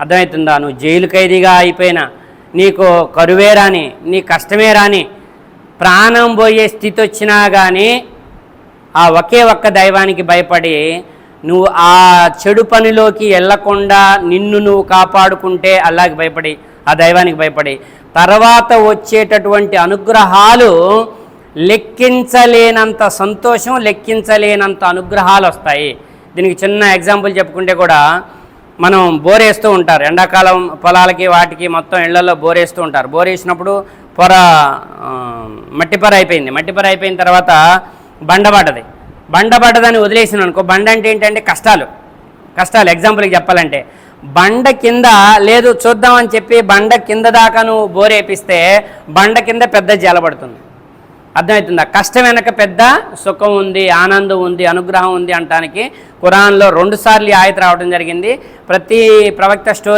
అర్థమవుతుందా నువ్వు జైలు ఖైదీగా అయిపోయినా నీకు కరువే రాని నీ కష్టమే రాని ప్రాణం పోయే స్థితి వచ్చినా కానీ ఆ ఒకే ఒక్క దైవానికి భయపడి నువ్వు ఆ చెడు పనిలోకి వెళ్ళకుండా నిన్ను నువ్వు కాపాడుకుంటే అల్లాకి భయపడి ఆ దైవానికి భయపడి. తర్వాత వచ్చేటటువంటి అనుగ్రహాలు లెక్కించలేనంత సంతోషం లెక్కించలేనంత అనుగ్రహాలు వస్తాయి దీనికి చిన్న ఎగ్జాంపుల్ చెప్పుకుంటే కూడా మనం బోరేస్తూ ఉంటారు. ఎండాకాలం పొలాలకి వాటికి మొత్తం ఇళ్ళలో బోరేస్తూ ఉంటారు. బోరేసినప్పుడు పొర ఆ, మట్టి పొర అయిపోయింది. మట్టి పొర అయిపోయిన తర్వాత బండ బండబడ్డదని బండ వదిలేసిన అనుకో బండ అంటే ఏంటంటే కష్టాలు. కష్టాలు. ఎగ్జాంపుల్కి చెప్పాలంటే బండ కింద లేదు చూద్దామని చెప్పి బండ కింద దాకా నువ్వు బోరేపిస్తే బండ కింద పెద్ద జలబడుతుంది అర్థమవుతుందా? కష్టం వెనక పెద్ద సుఖం ఉంది ఆనందం ఉంది అనుగ్రహం ఉంది అంటానికి కురాన్లో రెండు సార్లు ఆయత రావడం జరిగింది. ప్రతి ప్రవక్త స్టోరీ